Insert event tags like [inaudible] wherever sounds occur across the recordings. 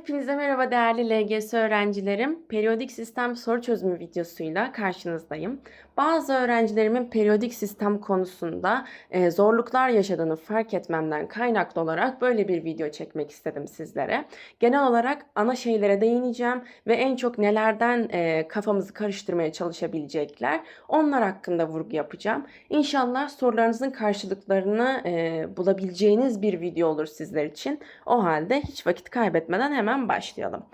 Hepinize merhaba değerli LGS öğrencilerim. Periyodik sistem soru çözümü videosuyla karşınızdayım. Bazı öğrencilerimin periyodik sistem konusunda e, zorluklar yaşadığını fark etmemden kaynaklı olarak böyle bir video çekmek istedim sizlere. Genel olarak ana şeylere değineceğim ve en çok nelerden e, kafamızı karıştırmaya çalışabilecekler onlar hakkında vurgu yapacağım. İnşallah sorularınızın karşılıklarını e, bulabileceğiniz bir video olur sizler için. O halde hiç vakit kaybetmeden hemen başlayalım.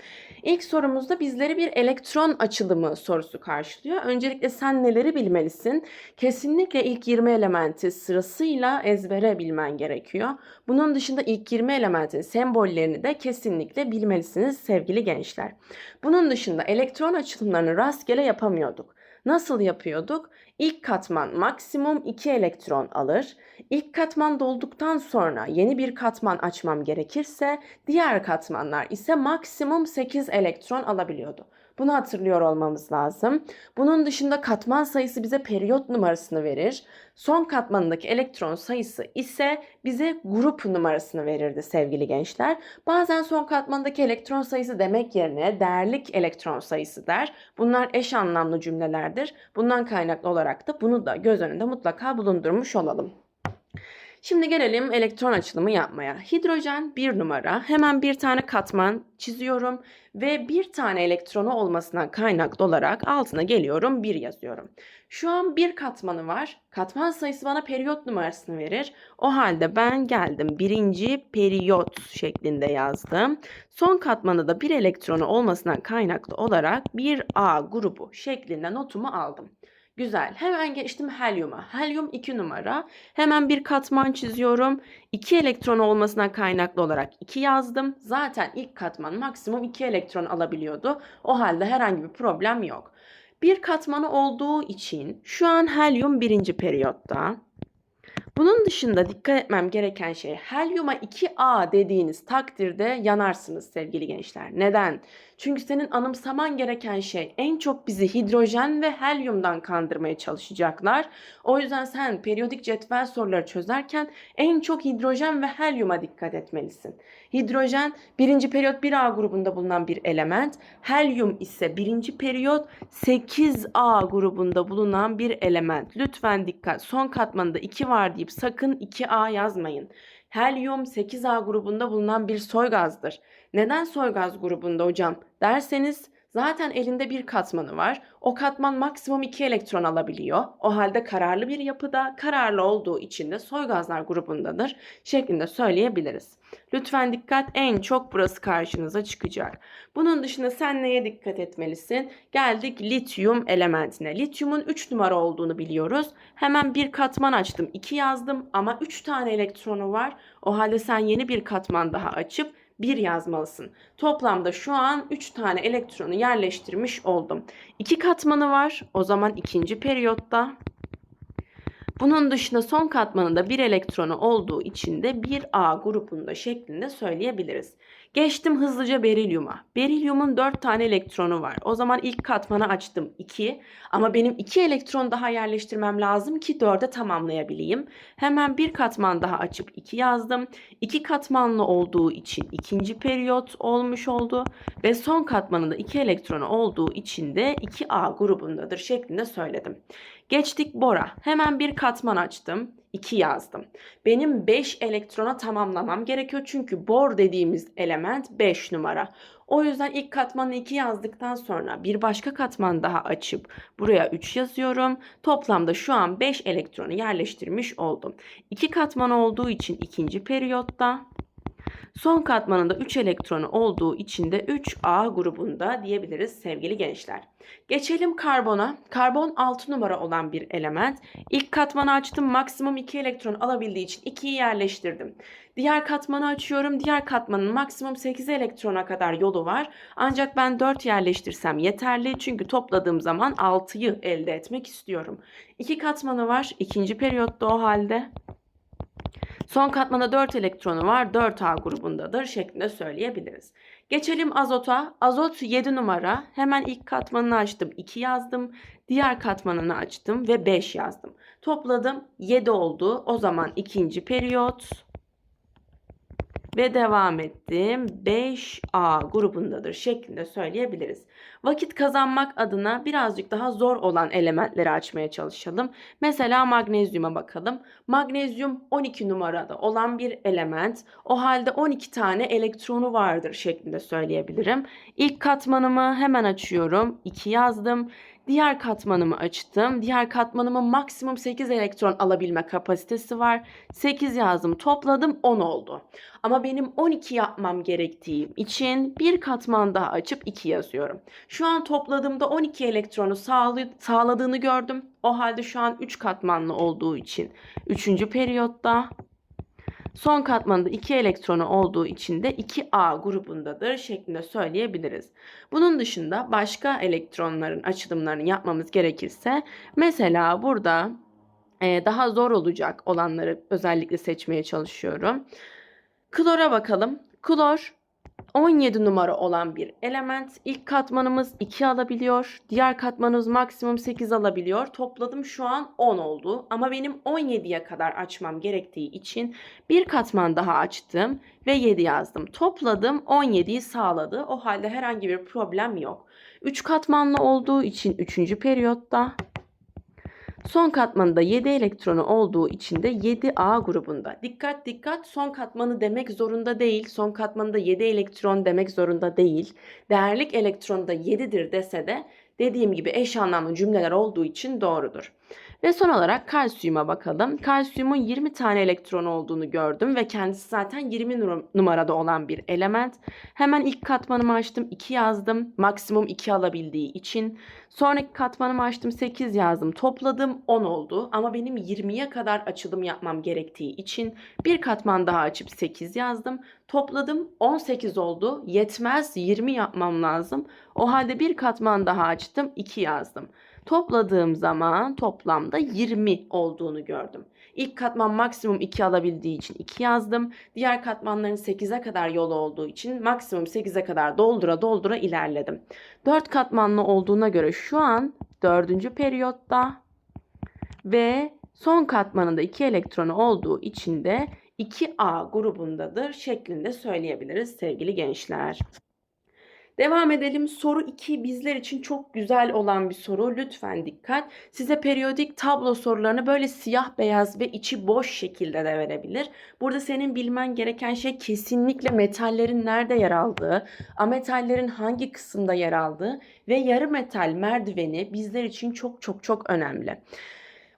İlk sorumuzda bizleri bir elektron açılımı sorusu karşılıyor. Öncelikle sen neleri bilmelisin? Kesinlikle ilk 20 elementi sırasıyla ezbere bilmen gerekiyor. Bunun dışında ilk 20 elementin sembollerini de kesinlikle bilmelisiniz sevgili gençler. Bunun dışında elektron açılımlarını rastgele yapamıyorduk. Nasıl yapıyorduk? İlk katman maksimum 2 elektron alır. İlk katman dolduktan sonra yeni bir katman açmam gerekirse diğer katmanlar ise maksimum 8 elektron alabiliyordu. Bunu hatırlıyor olmamız lazım. Bunun dışında katman sayısı bize periyot numarasını verir. Son katmanındaki elektron sayısı ise bize grup numarasını verirdi sevgili gençler. Bazen son katmandaki elektron sayısı demek yerine değerlik elektron sayısı der. Bunlar eş anlamlı cümlelerdir. Bundan kaynaklı olarak da bunu da göz önünde mutlaka bulundurmuş olalım. Şimdi gelelim elektron açılımı yapmaya. Hidrojen bir numara. Hemen bir tane katman çiziyorum ve bir tane elektronu olmasından kaynaklı olarak altına geliyorum bir yazıyorum. Şu an bir katmanı var. Katman sayısı bana periyot numarasını verir. O halde ben geldim birinci periyot şeklinde yazdım. Son katmanı da bir elektronu olmasından kaynaklı olarak bir A grubu şeklinde notumu aldım. Güzel. Hemen geçtim helyuma. Helyum 2 numara. Hemen bir katman çiziyorum. 2 elektron olmasına kaynaklı olarak 2 yazdım. Zaten ilk katman maksimum 2 elektron alabiliyordu. O halde herhangi bir problem yok. Bir katmanı olduğu için şu an helyum birinci periyotta. Bunun dışında dikkat etmem gereken şey helyuma 2A dediğiniz takdirde yanarsınız sevgili gençler. Neden? Çünkü senin anımsaman gereken şey en çok bizi hidrojen ve helyumdan kandırmaya çalışacaklar. O yüzden sen periyodik cetvel soruları çözerken en çok hidrojen ve helyuma dikkat etmelisin. Hidrojen birinci periyot 1A grubunda bulunan bir element. Helyum ise birinci periyot 8A grubunda bulunan bir element. Lütfen dikkat. Son katmanında 2 var deyip sakın 2A yazmayın. Helyum 8A grubunda bulunan bir soy gazdır. Neden soy gaz grubunda hocam derseniz zaten elinde bir katmanı var. O katman maksimum 2 elektron alabiliyor. O halde kararlı bir yapıda kararlı olduğu için de soy gazlar grubundadır şeklinde söyleyebiliriz. Lütfen dikkat en çok burası karşınıza çıkacak. Bunun dışında sen neye dikkat etmelisin? Geldik lityum elementine. Lityumun 3 numara olduğunu biliyoruz. Hemen bir katman açtım. 2 yazdım ama 3 tane elektronu var. O halde sen yeni bir katman daha açıp 1 yazmalısın. Toplamda şu an 3 tane elektronu yerleştirmiş oldum. 2 katmanı var. O zaman ikinci periyotta. Bunun dışında son katmanında bir elektronu olduğu için de 1A grubunda şeklinde söyleyebiliriz. Geçtim hızlıca berilyuma. Berilyumun 4 tane elektronu var. O zaman ilk katmanı açtım 2 ama benim 2 elektron daha yerleştirmem lazım ki 4'e tamamlayabileyim. Hemen bir katman daha açıp 2 yazdım. 2 katmanlı olduğu için ikinci periyot olmuş oldu ve son katmanında 2 elektronu olduğu için de 2A grubundadır şeklinde söyledim. Geçtik bora. Hemen bir katman açtım. 2 yazdım. Benim 5 elektrona tamamlamam gerekiyor çünkü bor dediğimiz element 5 numara. O yüzden ilk katmanı 2 yazdıktan sonra bir başka katman daha açıp buraya 3 yazıyorum. Toplamda şu an 5 elektronu yerleştirmiş oldum. 2 katman olduğu için ikinci periyotta Son katmanında 3 elektronu olduğu için de 3A grubunda diyebiliriz sevgili gençler. Geçelim karbona. Karbon 6 numara olan bir element. İlk katmanı açtım. Maksimum 2 elektron alabildiği için 2'yi yerleştirdim. Diğer katmanı açıyorum. Diğer katmanın maksimum 8 elektrona kadar yolu var. Ancak ben 4 yerleştirsem yeterli. Çünkü topladığım zaman 6'yı elde etmek istiyorum. 2 katmanı var. İkinci periyotta o halde. Son katmanda 4 elektronu var. 4A grubundadır şeklinde söyleyebiliriz. Geçelim azota. Azot 7 numara. Hemen ilk katmanını açtım. 2 yazdım. Diğer katmanını açtım ve 5 yazdım. Topladım 7 oldu. O zaman ikinci periyot ve devam ettim. 5A grubundadır şeklinde söyleyebiliriz. Vakit kazanmak adına birazcık daha zor olan elementleri açmaya çalışalım. Mesela magnezyuma bakalım. Magnezyum 12 numarada olan bir element. O halde 12 tane elektronu vardır şeklinde söyleyebilirim. İlk katmanımı hemen açıyorum. 2 yazdım. Diğer katmanımı açtım. Diğer katmanımın maksimum 8 elektron alabilme kapasitesi var. 8 yazdım, topladım 10 oldu. Ama benim 12 yapmam gerektiği için bir katman daha açıp 2 yazıyorum. Şu an topladığımda 12 elektronu sağladığını gördüm. O halde şu an 3 katmanlı olduğu için 3. periyotta Son katmanında 2 elektronu olduğu için de 2A grubundadır şeklinde söyleyebiliriz. Bunun dışında başka elektronların açılımlarını yapmamız gerekirse mesela burada e, daha zor olacak olanları özellikle seçmeye çalışıyorum. Klora bakalım. Klor 17 numara olan bir element. İlk katmanımız 2 alabiliyor. Diğer katmanımız maksimum 8 alabiliyor. Topladım şu an 10 oldu. Ama benim 17'ye kadar açmam gerektiği için bir katman daha açtım ve 7 yazdım. Topladım 17'yi sağladı. O halde herhangi bir problem yok. 3 katmanlı olduğu için 3. periyotta Son katmanında 7 elektronu olduğu için de 7A grubunda. Dikkat dikkat son katmanı demek zorunda değil. Son katmanında 7 elektron demek zorunda değil. Değerlik elektronu da 7'dir dese de dediğim gibi eş anlamlı cümleler olduğu için doğrudur. Ve son olarak kalsiyuma bakalım. Kalsiyumun 20 tane elektronu olduğunu gördüm ve kendisi zaten 20 num- numarada olan bir element. Hemen ilk katmanımı açtım 2 yazdım. Maksimum 2 alabildiği için. Sonraki katmanımı açtım 8 yazdım. Topladım 10 oldu. Ama benim 20'ye kadar açılım yapmam gerektiği için bir katman daha açıp 8 yazdım. Topladım 18 oldu. Yetmez 20 yapmam lazım. O halde bir katman daha açtım 2 yazdım. Topladığım zaman toplamda 20 olduğunu gördüm. İlk katman maksimum 2 alabildiği için 2 yazdım. Diğer katmanların 8'e kadar yolu olduğu için maksimum 8'e kadar doldura doldura ilerledim. 4 katmanlı olduğuna göre şu an 4. periyotta ve son katmanında 2 elektronu olduğu için de 2A grubundadır şeklinde söyleyebiliriz sevgili gençler. Devam edelim. Soru 2 bizler için çok güzel olan bir soru. Lütfen dikkat. Size periyodik tablo sorularını böyle siyah beyaz ve içi boş şekilde de verebilir. Burada senin bilmen gereken şey kesinlikle metallerin nerede yer aldığı, ametallerin hangi kısımda yer aldığı ve yarı metal merdiveni bizler için çok çok çok önemli.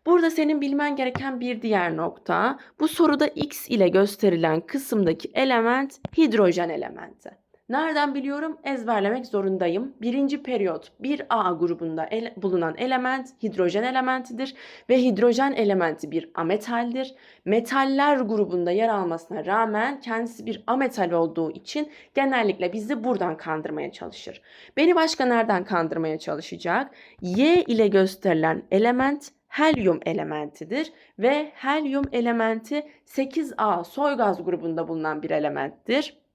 Burada senin bilmen gereken bir diğer nokta, bu soruda X ile gösterilen kısımdaki element hidrojen elementi. Nereden biliyorum? Ezberlemek zorundayım. Birinci periyot 1A grubunda ele- bulunan element hidrojen elementidir ve hidrojen elementi bir ametaldir. Metaller grubunda yer almasına rağmen kendisi bir ametal olduğu için genellikle bizi buradan kandırmaya çalışır. Beni başka nereden kandırmaya çalışacak? Y ile gösterilen element helyum elementidir ve helyum elementi 8A soy gaz grubunda bulunan bir elementtir.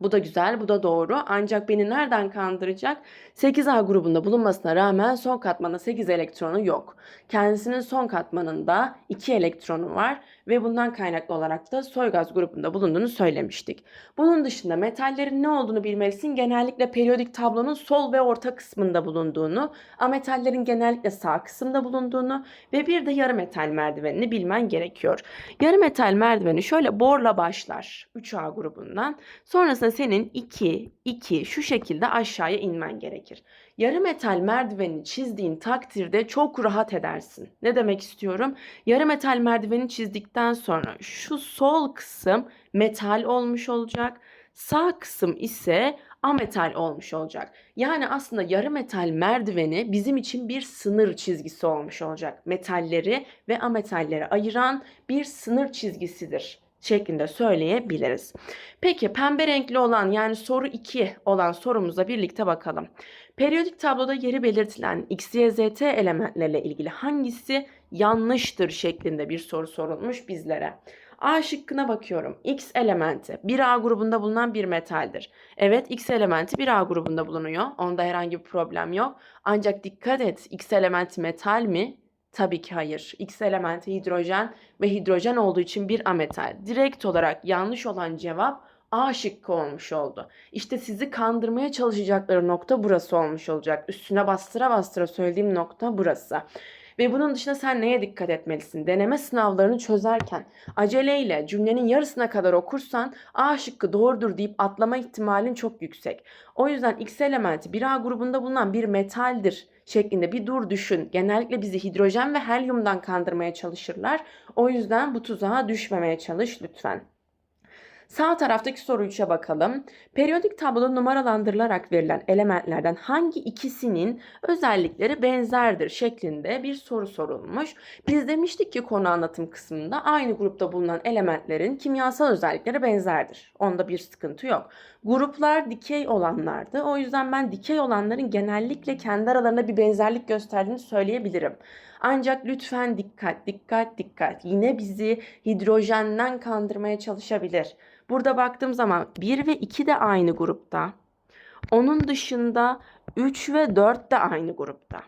Bu da güzel, bu da doğru. Ancak beni nereden kandıracak? 8A grubunda bulunmasına rağmen son katmanda 8 elektronu yok. Kendisinin son katmanında 2 elektronu var ve bundan kaynaklı olarak da soy gaz grubunda bulunduğunu söylemiştik. Bunun dışında metallerin ne olduğunu bilmelisin. Genellikle periyodik tablonun sol ve orta kısmında bulunduğunu, ametallerin genellikle sağ kısımda bulunduğunu ve bir de yarı metal merdivenini bilmen gerekiyor. Yarı metal merdiveni şöyle borla başlar 3A grubundan. Sonrasında senin 2, 2 şu şekilde aşağıya inmen gerekir. Yarı metal merdivenini çizdiğin takdirde çok rahat edersin. Ne demek istiyorum? Yarı metal merdiveni çizdikten sonra şu sol kısım metal olmuş olacak. Sağ kısım ise ametal olmuş olacak. Yani aslında yarı metal merdiveni bizim için bir sınır çizgisi olmuş olacak. Metalleri ve ametalleri ayıran bir sınır çizgisidir şeklinde söyleyebiliriz. Peki pembe renkli olan yani soru 2 olan sorumuza birlikte bakalım. Periyodik tabloda yeri belirtilen X, Y, Z, T elementlerle ilgili hangisi yanlıştır şeklinde bir soru sorulmuş bizlere. A şıkkına bakıyorum. X elementi 1A grubunda bulunan bir metaldir. Evet X elementi 1A grubunda bulunuyor. Onda herhangi bir problem yok. Ancak dikkat et X elementi metal mi? Tabii ki hayır. X elementi hidrojen ve hidrojen olduğu için bir ametal. Direkt olarak yanlış olan cevap A şıkkı olmuş oldu. İşte sizi kandırmaya çalışacakları nokta burası olmuş olacak. Üstüne bastıra bastıra söylediğim nokta burası. Ve bunun dışında sen neye dikkat etmelisin? Deneme sınavlarını çözerken aceleyle cümlenin yarısına kadar okursan A şıkkı doğrudur deyip atlama ihtimalin çok yüksek. O yüzden X elementi bir A grubunda bulunan bir metaldir şeklinde bir dur düşün. Genellikle bizi hidrojen ve helyumdan kandırmaya çalışırlar. O yüzden bu tuzağa düşmemeye çalış lütfen. Sağ taraftaki soru 3'e bakalım. Periyodik tabloda numaralandırılarak verilen elementlerden hangi ikisinin özellikleri benzerdir şeklinde bir soru sorulmuş. Biz demiştik ki konu anlatım kısmında aynı grupta bulunan elementlerin kimyasal özellikleri benzerdir. Onda bir sıkıntı yok. Gruplar dikey olanlardı. O yüzden ben dikey olanların genellikle kendi aralarında bir benzerlik gösterdiğini söyleyebilirim. Ancak lütfen dikkat, dikkat, dikkat. Yine bizi hidrojenden kandırmaya çalışabilir. Burada baktığım zaman 1 ve 2 de aynı grupta. Onun dışında 3 ve 4 de aynı grupta.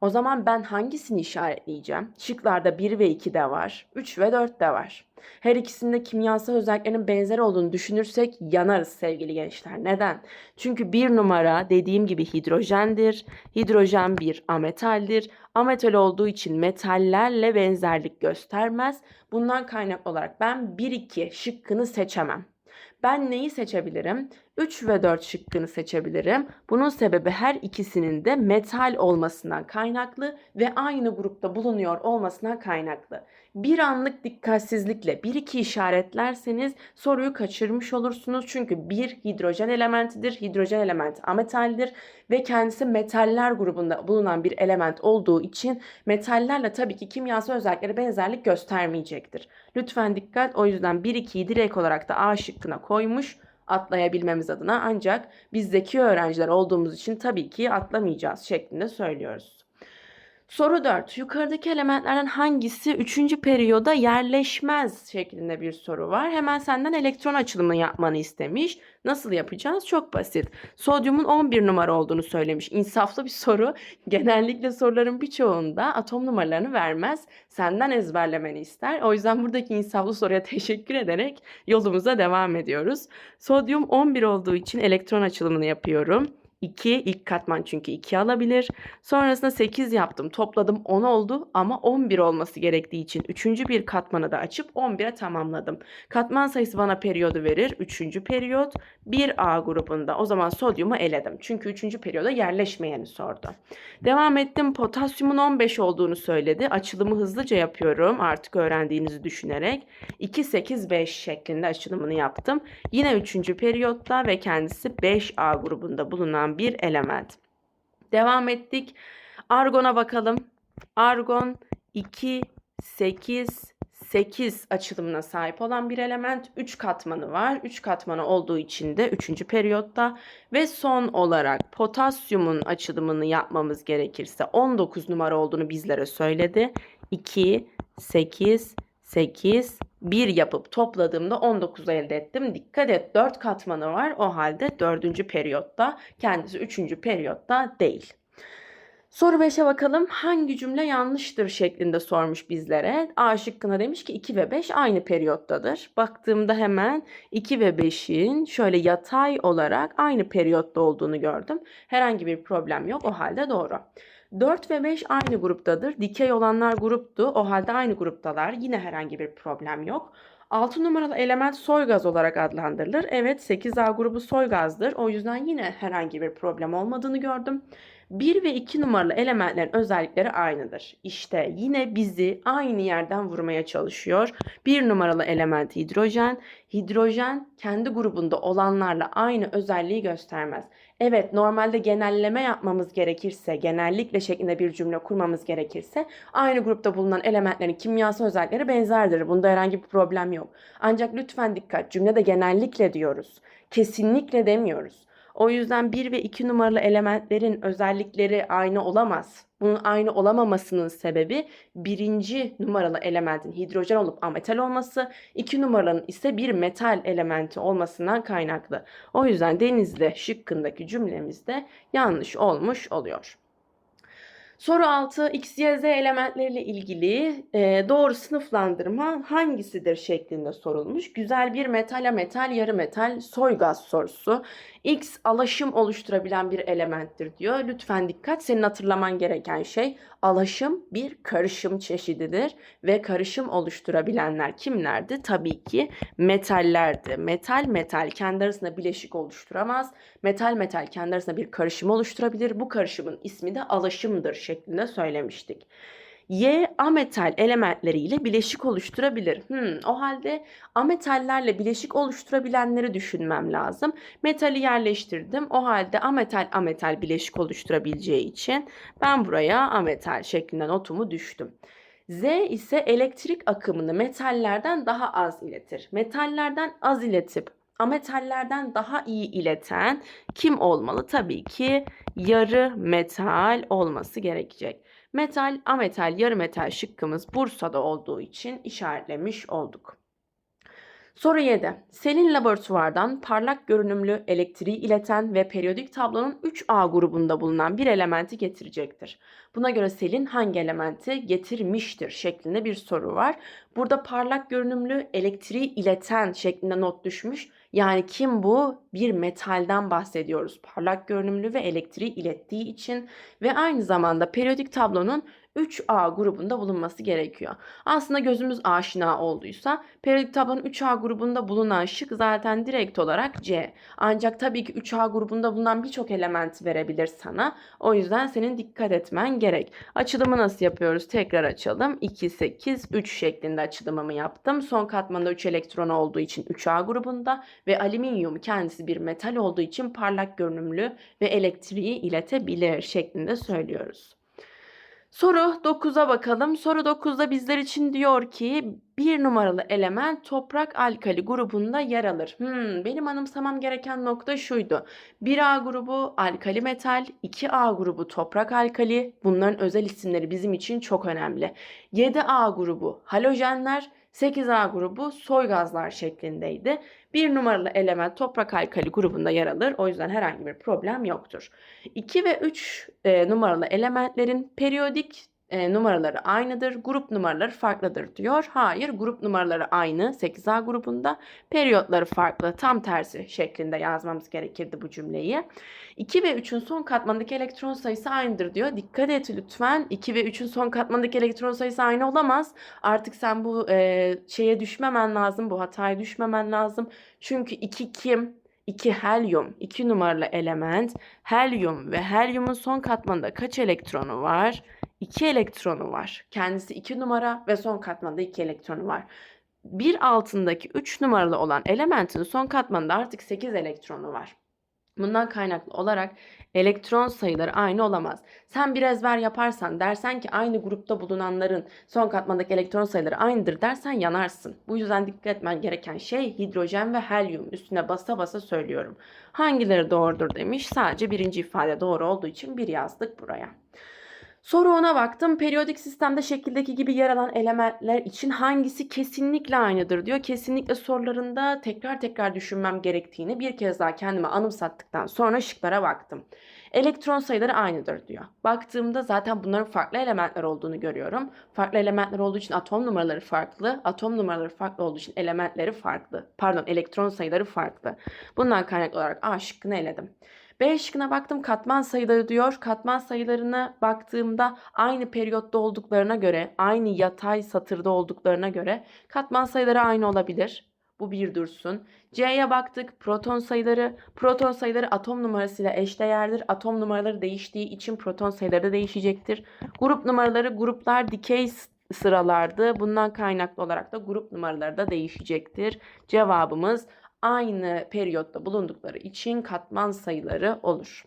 O zaman ben hangisini işaretleyeceğim? Şıklarda 1 ve 2 de var. 3 ve 4 de var. Her ikisinde kimyasal özelliklerinin benzer olduğunu düşünürsek yanarız sevgili gençler. Neden? Çünkü bir numara dediğim gibi hidrojendir. Hidrojen bir ametaldir. Ametal olduğu için metallerle benzerlik göstermez. Bundan kaynaklı olarak ben 1-2 şıkkını seçemem. Ben neyi seçebilirim? 3 ve 4 şıkkını seçebilirim. Bunun sebebi her ikisinin de metal olmasından kaynaklı ve aynı grupta bulunuyor olmasından kaynaklı. Bir anlık dikkatsizlikle 1-2 işaretlerseniz soruyu kaçırmış olursunuz. Çünkü bir hidrojen elementidir. Hidrojen elementi ametaldir ve kendisi metaller grubunda bulunan bir element olduğu için metallerle tabii ki kimyasal özellikleri benzerlik göstermeyecektir. Lütfen dikkat. O yüzden 1-2'yi direkt olarak da A şıkkına koymuş atlayabilmemiz adına ancak biz zeki öğrenciler olduğumuz için tabii ki atlamayacağız şeklinde söylüyoruz. Soru 4. Yukarıdaki elementlerden hangisi 3. periyoda yerleşmez şeklinde bir soru var. Hemen senden elektron açılımı yapmanı istemiş. Nasıl yapacağız? Çok basit. Sodyumun 11 numara olduğunu söylemiş. İnsaflı bir soru. [laughs] Genellikle soruların birçoğunda atom numaralarını vermez. Senden ezberlemeni ister. O yüzden buradaki insaflı soruya [laughs] teşekkür ederek yolumuza devam ediyoruz. Sodyum 11 olduğu için elektron açılımını yapıyorum. 2 ilk katman çünkü 2 alabilir. Sonrasında 8 yaptım. Topladım 10 oldu ama 11 olması gerektiği için 3. bir katmanı da açıp 11'e tamamladım. Katman sayısı bana periyodu verir. 3. periyot 1A grubunda. O zaman sodyumu eledim. Çünkü 3. periyoda yerleşmeyeni sordu. Devam ettim. Potasyumun 15 olduğunu söyledi. Açılımı hızlıca yapıyorum. Artık öğrendiğinizi düşünerek. 2, 8, 5 şeklinde açılımını yaptım. Yine 3. periyotta ve kendisi 5A grubunda bulunan bir element. Devam ettik. Argon'a bakalım. Argon 2, 8, 8 açılımına sahip olan bir element. 3 katmanı var. 3 katmanı olduğu için de 3. periyotta ve son olarak potasyumun açılımını yapmamız gerekirse 19 numara olduğunu bizlere söyledi. 2, 8, 8, 1 yapıp topladığımda 19 elde ettim. Dikkat et 4 katmanı var. O halde 4. periyotta kendisi 3. periyotta değil. Soru 5'e bakalım. Hangi cümle yanlıştır şeklinde sormuş bizlere. A şıkkına demiş ki 2 ve 5 aynı periyottadır. Baktığımda hemen 2 ve 5'in şöyle yatay olarak aynı periyotta olduğunu gördüm. Herhangi bir problem yok. O halde doğru. 4 ve 5 aynı gruptadır. Dikey olanlar gruptu. O halde aynı gruptalar. Yine herhangi bir problem yok. 6 numaralı element soy gaz olarak adlandırılır. Evet 8A grubu soy gazdır. O yüzden yine herhangi bir problem olmadığını gördüm. 1 ve 2 numaralı elementlerin özellikleri aynıdır. İşte yine bizi aynı yerden vurmaya çalışıyor. 1 numaralı element hidrojen. Hidrojen kendi grubunda olanlarla aynı özelliği göstermez. Evet normalde genelleme yapmamız gerekirse, genellikle şeklinde bir cümle kurmamız gerekirse aynı grupta bulunan elementlerin kimyasal özellikleri benzerdir. Bunda herhangi bir problem yok. Ancak lütfen dikkat cümlede genellikle diyoruz. Kesinlikle demiyoruz. O yüzden 1 ve 2 numaralı elementlerin özellikleri aynı olamaz. Bunun aynı olamamasının sebebi birinci numaralı elementin hidrojen olup ametal olması, iki numaranın ise bir metal elementi olmasından kaynaklı. O yüzden denizde şıkkındaki cümlemizde yanlış olmuş oluyor. Soru 6. X, Y, Z elementleriyle ilgili e, doğru sınıflandırma hangisidir şeklinde sorulmuş. Güzel bir metale metal, yarı metal, soy gaz sorusu. X alaşım oluşturabilen bir elementtir diyor. Lütfen dikkat. Senin hatırlaman gereken şey alaşım bir karışım çeşididir ve karışım oluşturabilenler kimlerdi? Tabii ki metallerdi. Metal metal kendi arasında bileşik oluşturamaz. Metal metal kendi arasında bir karışım oluşturabilir. Bu karışımın ismi de alaşımdır şeklinde söylemiştik. Y ametal elementleriyle bileşik oluşturabilir. Hmm, o halde ametallerle bileşik oluşturabilenleri düşünmem lazım. Metali yerleştirdim. O halde ametal ametal bileşik oluşturabileceği için ben buraya ametal şeklinde notumu düştüm. Z ise elektrik akımını metallerden daha az iletir. Metallerden az iletip ametallerden daha iyi ileten kim olmalı? Tabii ki yarı metal olması gerekecek. Metal, ametal, yarı metal şıkkımız Bursa'da olduğu için işaretlemiş olduk. Soru 7. Selin laboratuvardan parlak görünümlü elektriği ileten ve periyodik tablonun 3A grubunda bulunan bir elementi getirecektir. Buna göre Selin hangi elementi getirmiştir şeklinde bir soru var. Burada parlak görünümlü elektriği ileten şeklinde not düşmüş. Yani kim bu? Bir metalden bahsediyoruz. Parlak görünümlü ve elektriği ilettiği için ve aynı zamanda periyodik tablonun 3A grubunda bulunması gerekiyor. Aslında gözümüz aşina olduysa periyodik tablonun 3A grubunda bulunan şık zaten direkt olarak C. Ancak tabii ki 3A grubunda bulunan birçok element verebilir sana. O yüzden senin dikkat etmen gerek. Açılımı nasıl yapıyoruz? Tekrar açalım. 2, 8, 3 şeklinde açılımımı yaptım. Son katmanda 3 elektron olduğu için 3A grubunda ve alüminyum kendisi bir metal olduğu için parlak görünümlü ve elektriği iletebilir şeklinde söylüyoruz. Soru 9'a bakalım. Soru 9'da bizler için diyor ki bir numaralı element toprak alkali grubunda yer alır. Hmm, benim anımsamam gereken nokta şuydu. 1A grubu alkali metal, 2A grubu toprak alkali. Bunların özel isimleri bizim için çok önemli. 7A grubu halojenler, 8A grubu soy gazlar şeklindeydi. Bir numaralı element toprak alkali grubunda yer alır. O yüzden herhangi bir problem yoktur. 2 ve 3 e, numaralı elementlerin periyodik e, numaraları aynıdır. Grup numaraları farklıdır diyor. Hayır grup numaraları aynı 8A grubunda. Periyotları farklı tam tersi şeklinde yazmamız gerekirdi bu cümleyi. 2 ve 3'ün son katmandaki elektron sayısı aynıdır diyor. Dikkat et lütfen 2 ve 3'ün son katmandaki elektron sayısı aynı olamaz. Artık sen bu e, şeye düşmemen lazım. Bu hataya düşmemen lazım. Çünkü 2 kim? 2 helyum, 2 numaralı element. Helyum ve helyumun son katmanında kaç elektronu var? 2 elektronu var. Kendisi 2 numara ve son katmanda 2 elektronu var. Bir altındaki 3 numaralı olan elementin son katmanında artık 8 elektronu var. Bundan kaynaklı olarak elektron sayıları aynı olamaz. Sen bir ezber yaparsan dersen ki aynı grupta bulunanların son katmandaki elektron sayıları aynıdır dersen yanarsın. Bu yüzden dikkat etmen gereken şey hidrojen ve helyum. Üstüne basa basa söylüyorum. Hangileri doğrudur demiş. Sadece birinci ifade doğru olduğu için bir yazdık buraya. Soru ona baktım. Periyodik sistemde şekildeki gibi yer alan elementler için hangisi kesinlikle aynıdır diyor. Kesinlikle sorularında tekrar tekrar düşünmem gerektiğini bir kez daha kendime anımsattıktan sonra şıklara baktım. Elektron sayıları aynıdır diyor. Baktığımda zaten bunların farklı elementler olduğunu görüyorum. Farklı elementler olduğu için atom numaraları farklı. Atom numaraları farklı olduğu için elementleri farklı. Pardon elektron sayıları farklı. Bundan kaynaklı olarak A şıkkını eledim. B şıkkına baktım katman sayıları diyor. Katman sayılarına baktığımda aynı periyotta olduklarına göre, aynı yatay satırda olduklarına göre katman sayıları aynı olabilir. Bu bir dursun. C'ye baktık. Proton sayıları. Proton sayıları atom numarasıyla eşdeğerdir. Atom numaraları değiştiği için proton sayıları da değişecektir. Grup numaraları gruplar dikey sıralardı. Bundan kaynaklı olarak da grup numaraları da değişecektir. Cevabımız aynı periyotta bulundukları için katman sayıları olur.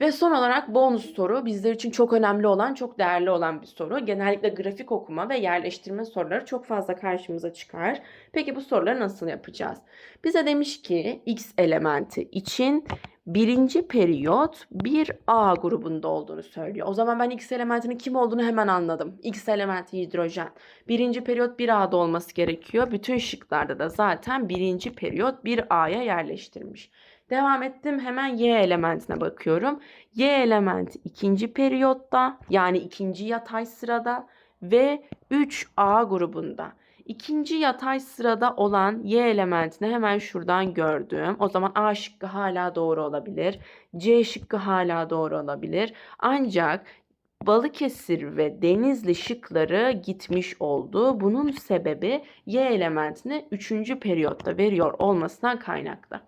Ve son olarak bonus soru bizler için çok önemli olan, çok değerli olan bir soru. Genellikle grafik okuma ve yerleştirme soruları çok fazla karşımıza çıkar. Peki bu soruları nasıl yapacağız? Bize demiş ki X elementi için birinci periyot bir A grubunda olduğunu söylüyor. O zaman ben X elementinin kim olduğunu hemen anladım. X elementi hidrojen. Birinci periyot bir A'da olması gerekiyor. Bütün şıklarda da zaten birinci periyot bir A'ya yerleştirmiş. Devam ettim hemen Y elementine bakıyorum. Y elementi ikinci periyotta yani ikinci yatay sırada ve 3A grubunda. İkinci yatay sırada olan Y elementini hemen şuradan gördüm. O zaman A şıkkı hala doğru olabilir. C şıkkı hala doğru olabilir. Ancak Balıkesir ve Denizli şıkları gitmiş oldu. Bunun sebebi Y elementini 3. periyotta veriyor olmasından kaynaklı.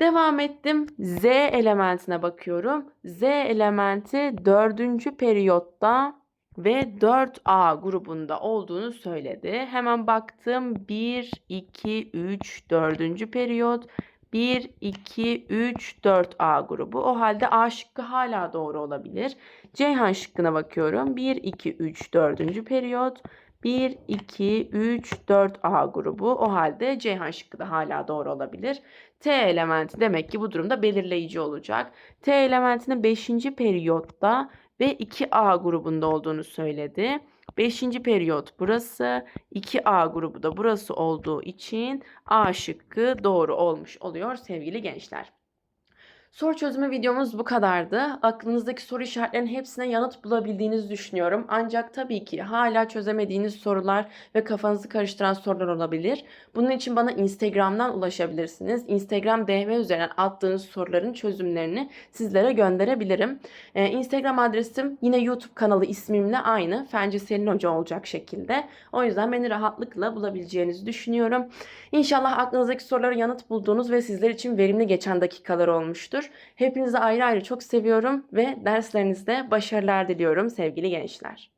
Devam ettim. Z elementine bakıyorum. Z elementi 4. periyotta ve 4A grubunda olduğunu söyledi. Hemen baktım. 1, 2, 3, 4. periyot. 1, 2, 3, 4A grubu. O halde A şıkkı hala doğru olabilir. Ceyhan şıkkına bakıyorum. 1, 2, 3, 4. periyot. 1, 2, 3, 4A grubu. O halde Ceyhan şıkkı da hala doğru olabilir. T elementi demek ki bu durumda belirleyici olacak. T elementinin 5. periyotta ve 2A grubunda olduğunu söyledi. 5. periyot burası, 2A grubu da burası olduğu için A şıkkı doğru olmuş oluyor sevgili gençler. Soru çözümü videomuz bu kadardı. Aklınızdaki soru işaretlerinin hepsine yanıt bulabildiğinizi düşünüyorum. Ancak tabii ki hala çözemediğiniz sorular ve kafanızı karıştıran sorular olabilir. Bunun için bana Instagram'dan ulaşabilirsiniz. Instagram DM üzerinden attığınız soruların çözümlerini sizlere gönderebilirim. Ee, Instagram adresim yine YouTube kanalı ismimle aynı. Fence Selin Hoca olacak şekilde. O yüzden beni rahatlıkla bulabileceğinizi düşünüyorum. İnşallah aklınızdaki sorulara yanıt bulduğunuz ve sizler için verimli geçen dakikalar olmuştur. Hepinizi ayrı ayrı çok seviyorum ve derslerinizde başarılar diliyorum sevgili gençler.